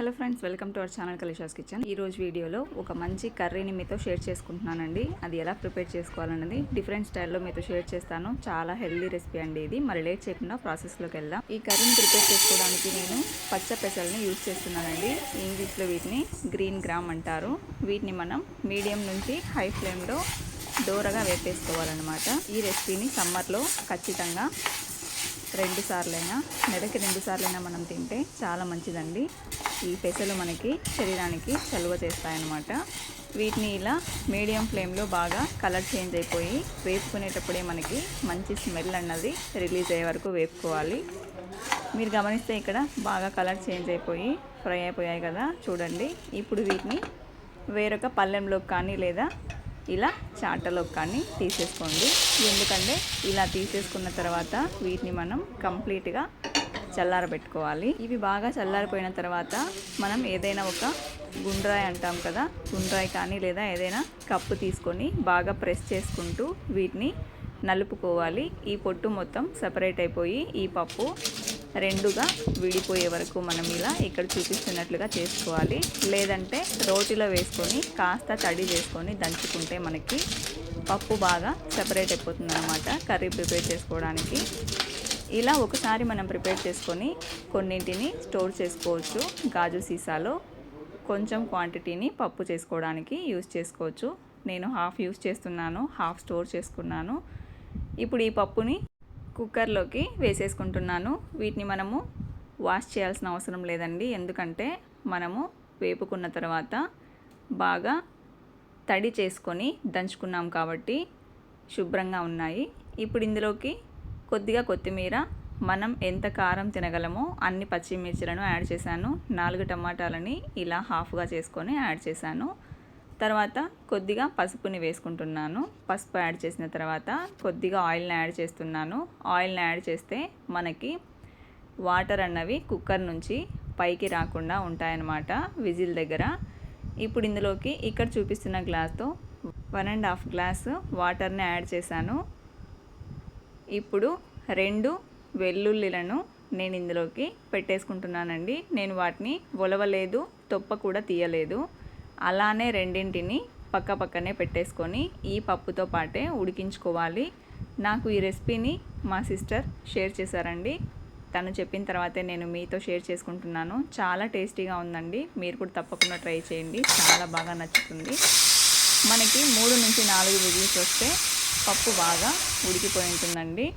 Hello friends welcome to our channel Kalisha's kitchen. ఈ రోజు వీడియోలో ఒక మంచి కర్రీని మీతో షేర్ చేసుకుంటున్నానండి. అది ఎలా ప్రిపేర్ చేసుకోవాలన్నది డిఫరెంట్ స్టైల్లో మీతో షేర్ చేస్తాను. చాలా హెల్దీ రెసిపీ అండి ఇది. మరి లేట్ చేయకుండా ప్రాసెస్లోకి వెళ్దాం. ఈ కర్రీని ప్రిపేర్ చేసుకోవడానికి నేను పచ్చ పెసల్ని యూజ్ చేస్తున్నానండి. ఇంగ్లీష్లో వీటిని గ్రీన్ గ్రామ్ అంటారు. వీటిని మనం మీడియం నుంచి హై ఫ్లేమ్లో దూరగా వేపేసుకోవాలన్నమాట. ఈ రెసిపీని సమ్మర్లో ఖచ్చితంగా రెండు సార్లైనా నెలకి రెండు సార్లైనా మనం తింటే చాలా మంచిదండి. ఈ పెసలు మనకి శరీరానికి చలువ చేస్తాయన్నమాట. వీటిని ఇలా మీడియం ఫ్లేమ్లో బాగా కలర్ చేంజ్ అయిపోయి వేపుకునేటప్పుడే మనకి మంచి స్మెల్ అన్నది రిలీజ్ అయ్యే వరకు వేపుకోవాలి. మీరు గమనిస్తే ఇక్కడ బాగా కలర్ చేంజ్ అయిపోయి ఫ్రై అయిపోయాయి కదా చూడండి. ఇప్పుడు వీటిని వేరొక పళ్ళెంలోకి కానీ లేదా ఇలా చాటలోకి కానీ తీసేసుకోండి. ఎందుకంటే ఇలా తీసేసుకున్న తర్వాత వీటిని మనం కంప్లీట్గా చల్లారబెట్టుకోవాలి. ఇవి బాగా చల్లారిపోయిన తర్వాత మనం ఏదైనా ఒక గుండ్రాయి అంటాం కదా గుండ్రాయి కానీ లేదా ఏదైనా కప్పు తీసుకొని బాగా ప్రెస్ చేసుకుంటూ వీటిని నలుపుకోవాలి. ఈ పొట్టు మొత్తం సపరేట్ అయిపోయి ఈ పప్పు రెండుగా విడిపోయే వరకు మనం ఇలా ఇక్కడ చూపిస్తున్నట్లుగా చేసుకోవాలి. లేదంటే రోటిలో వేసుకొని కాస్త తడి చేసుకొని దంచుకుంటే మనకి పప్పు బాగా సెపరేట్ అయిపోతుంది అనమాట కర్రీ ప్రిపేర్ చేసుకోవడానికి. ఇలా ఒకసారి మనం ప్రిపేర్ చేసుకొని కొన్నింటిని స్టోర్ చేసుకోవచ్చు. గాజు సీసాలో కొంచెం క్వాంటిటీని పప్పు చేసుకోవడానికి యూస్ చేసుకోవచ్చు. నేను హాఫ్ యూస్ చేస్తున్నాను హాఫ్ స్టోర్ చేసుకున్నాను. ఇప్పుడు ఈ పప్పుని కుక్కర్లోకి వేసేసుకుంటున్నాను. వీటిని మనము వాష్ చేయాల్సిన అవసరం లేదండి. ఎందుకంటే మనము వేపుకున్న తర్వాత బాగా తడి చేసుకొని దంచుకున్నాం కాబట్టి శుభ్రంగా ఉన్నాయి. ఇప్పుడు ఇందులోకి కొద్దిగా కొత్తిమీర మనం ఎంత కారం తినగలమో అన్ని పచ్చిమిర్చిలను యాడ్ చేశాను. నాలుగు టమాటాలని ఇలా హాఫ్గా చేసుకొని యాడ్ చేశాను. తర్వాత కొద్దిగా పసుపుని వేసుకుంటున్నాను. పసుపు యాడ్ చేసిన తర్వాత కొద్దిగా ఆయిల్ని యాడ్ చేస్తున్నాను. ఆయిల్ని యాడ్ చేస్తే మనకి వాటర్ అన్నవి కుక్కర్ నుంచి పైకి రాకుండా ఉంటాయన్నమాట విజిల్ దగ్గర. ఇప్పుడు ఇందులోకి ఇక్కడ చూపిస్తున్న గ్లాస్తో వన్ అండ్ హాఫ్ గ్లాస్ వాటర్ని యాడ్ చేశాను. ఇప్పుడు రెండు వెల్లుల్లిలను నేను ఇందులోకి పెట్టేసుకుంటున్నానండి. నేను వాటిని ఒలవలేదు తొప్ప కూడా తీయలేదు. అలానే రెండింటిని పక్క పక్కనే పెట్టేసుకొని ఈ పప్పుతో పాటే ఉడికించుకోవాలి. నాకు ఈ రెసిపీని మా సిస్టర్ షేర్ చేశారండి. తను చెప్పిన తర్వాతే నేను మీతో షేర్ చేసుకుంటున్నాను. చాలా టేస్టీగా ఉందండి. మీరు కూడా తప్పకుండా ట్రై చేయండి. చాలా బాగా నచ్చుతుంది. మనకి మూడు నుంచి నాలుగు విజిల్స్ వస్తే పప్పు బాగా ఉడికిపోయి ఉంటుందండి.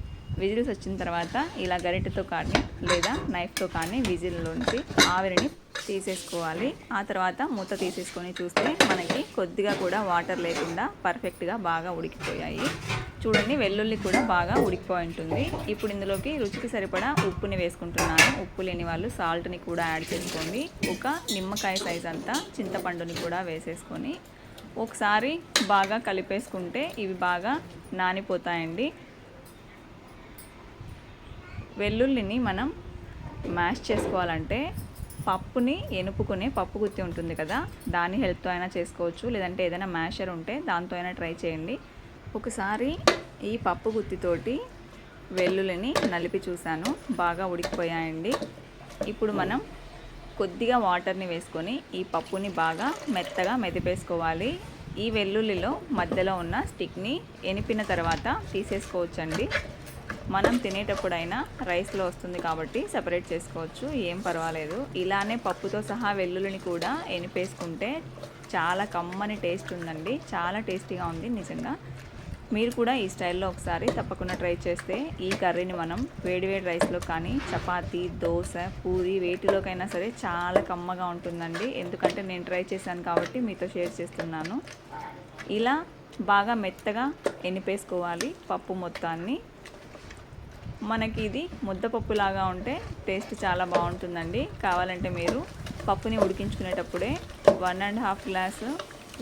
విజిల్స్ వచ్చిన తర్వాత ఇలా గరిటెతో కానీ లేదా నైఫ్తో కానీ విజిల్లోంచి ఆవిరిని తీసేసుకోవాలి. ఆ తర్వాత మూత తీసేసుకొని చూస్తే మనకి కొద్దిగా కూడా వాటర్ లేకుండా పర్ఫెక్ట్గా బాగా ఉడికిపోయాయి. చూడండి వెల్లుల్లి కూడా బాగా ఉడికిపోయి ఉంటుంది. ఇప్పుడు ఇందులోకి రుచికి సరిపడా ఉప్పుని వేసుకుంటున్నాను. ఉప్పు లేని వాళ్ళు సాల్ట్ని కూడా యాడ్ చేసుకోండి. ఒక నిమ్మకాయ సైజ్ అంతా చింతపండుని కూడా వేసేసుకొని ఒకసారి బాగా కలిపేసుకుంటే ఇవి బాగా నానిపోతాయండి. వెల్లుల్లిని మనం మ్యాష్ చేసుకోవాలంటే పప్పుని ఎనుపుకునే పప్పు గుత్తి ఉంటుంది కదా దాని హెల్ప్తో అయినా చేసుకోవచ్చు. లేదంటే ఏదైనా మ్యాషర్ ఉంటే దాంతో అయినా ట్రై చేయండి. ఒకసారి ఈ పప్పు గుత్తితోటి వెల్లుల్లిని నలిపి చూశాను. బాగా ఉడికిపోయాయండి. ఇప్పుడు మనం కొద్దిగా వాటర్ని వేసుకొని ఈ పప్పుని బాగా మెత్తగా మెదిపేసుకోవాలి. ఈ వెల్లుల్లిలో మధ్యలో ఉన్న స్టిక్ని ఎనిపిన తర్వాత తీసేసుకోవచ్చండి. మనం తినేటప్పుడైనా రైస్లో వస్తుంది కాబట్టి సపరేట్ చేసుకోవచ్చు ఏం పర్వాలేదు. ఇలానే పప్పుతో సహా వెల్లుల్లిని కూడా ఎనిపేసుకుంటే చాలా కమ్మని టేస్ట్ ఉందండి. చాలా టేస్టీగా ఉంది నిజంగా. మీరు కూడా ఈ స్టైల్లో ఒకసారి తప్పకుండా ట్రై చేస్తే ఈ కర్రీని మనం వేడివేడి రైస్లో కానీ చపాతీ దోశ పూరి వేటిలోకైనా సరే చాలా కమ్మగా ఉంటుందండి. ఎందుకంటే నేను ట్రై చేశాను కాబట్టి మీతో షేర్ చేస్తున్నాను. ఇలా బాగా మెత్తగా ఎనిపేసుకోవాలి పప్పు మొత్తాన్ని. మనకి ఇది ముద్దపప్పులాగా ఉంటే టేస్ట్ చాలా బాగుంటుందండి. కావాలంటే మీరు పప్పుని ఉడికించుకునేటప్పుడే వన్ అండ్ హాఫ్ గ్లాస్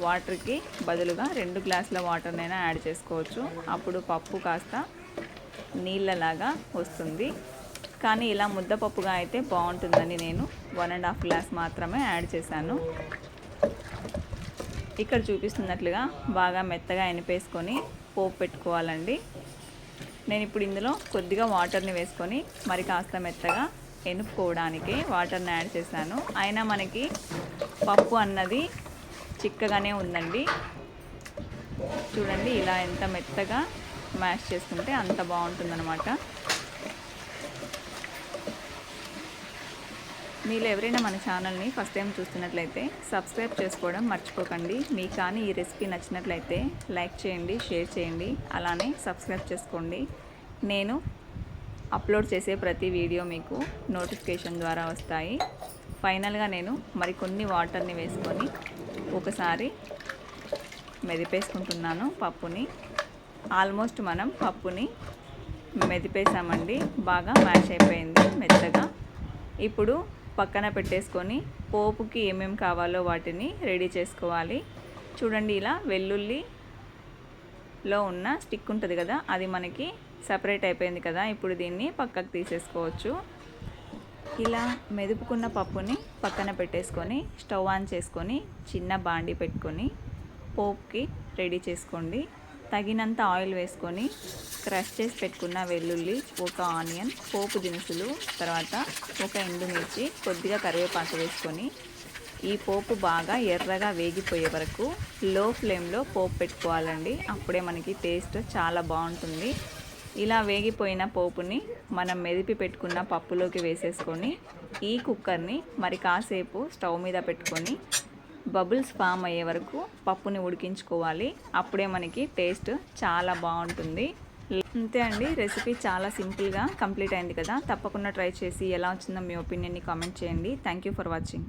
వాటర్కి బదులుగా రెండు గ్లాసుల వాటర్నైనా యాడ్ చేసుకోవచ్చు. అప్పుడు పప్పు కాస్త నీళ్ళలాగా వస్తుంది. కానీ ఇలా ముద్దపప్పుగా అయితే బాగుంటుందని నేను వన్ అండ్ హాఫ్ గ్లాస్ మాత్రమే యాడ్ చేశాను. ఇక్కడ చూపిస్తున్నట్లుగా బాగా మెత్తగా ఎనిపేసుకొని పోపు పెట్టుకోవాలండి. నేను ఇప్పుడు ఇందులో కొద్దిగా వాటర్ని వేసుకొని మరి కాస్త మెత్తగా ఎనుపుకోవడానికి వాటర్ని యాడ్ చేశాను. అయినా మనకి పప్పు అన్నది చిక్కగానే ఉందండి. చూడండి ఇలా ఎంత మెత్తగా మ్యాష్ చేసుకుంటే అంత బాగుంటుందన్నమాట. మీరు ఎవరైనా మన ఛానల్ని ఫస్ట్ టైం చూస్తున్నట్లయితే సబ్స్క్రైబ్ చేసుకోవడం మర్చిపోకండి. మీకు కానీ ఈ రెసిపీ నచ్చినట్లయితే లైక్ చేయండి షేర్ చేయండి అలానే సబ్స్క్రైబ్ చేసుకోండి. నేను అప్లోడ్ చేసే ప్రతి వీడియో మీకు నోటిఫికేషన్ ద్వారా వస్తాయి. ఫైనల్గా నేను మరికొన్ని వాటర్ని వేసుకొని ఒకసారి మెదిపేసుకుంటున్నాను పప్పుని. ఆల్మోస్ట్ మనం పప్పుని మెదిపేసామండి. బాగా మ్యాష్ అయిపోయింది మెత్తగా. ఇప్పుడు పక్కన పెట్టేసుకొని పోపుకి ఏమేమి కావాలో వాటిని రెడీ చేసుకోవాలి. చూడండి ఇలా వెల్లుల్లిలో ఉన్న స్టిక్ ఉంటుంది కదా అది మనకి సపరేట్ అయిపోయింది కదా ఇప్పుడు దీన్ని పక్కకు తీసేసుకోవచ్చు. ఇలా మెదుపుకున్న పప్పుని పక్కన పెట్టేసుకొని స్టవ్ ఆన్ చేసుకొని చిన్న బాండి పెట్టుకొని పోపుకి రెడీ చేసుకోండి. తగినంత ఆయిల్ వేసుకొని క్రష్ చేసి పెట్టుకున్న వెల్లుల్లి ఒక ఆనియన్ పోపు దినుసులు తర్వాత ఒక ఎండుమిర్చి కొద్దిగా కరివేపాకు వేసుకొని ఈ పోపు బాగా ఎర్రగా వేగిపోయే వరకు లో ఫ్లేమ్లో పోపు పెట్టుకోవాలండి. అప్పుడే మనకి టేస్ట్ చాలా బాగుంటుంది. ఇలా వేగిపోయిన పోపుని మనం మెదిపి పెట్టుకున్న పప్పులోకి వేసేసుకొని ఈ కుక్కర్ని మరి కాసేపు స్టవ్ మీద పెట్టుకొని బబుల్స్ ఫామ్ అయ్యే వరకు పప్పుని ఉడికించుకోవాలి. అప్పుడే మనకి టేస్ట్ చాలా బాగుంటుంది. అంతే అండి రెసిపీ చాలా సింపుల్గా కంప్లీట్ అయింది కదా. తప్పకుండా ట్రై చేసి ఎలా వచ్చిందో మీ ఒపీనియన్ని కామెంట్ చేయండి. Thank you for watching.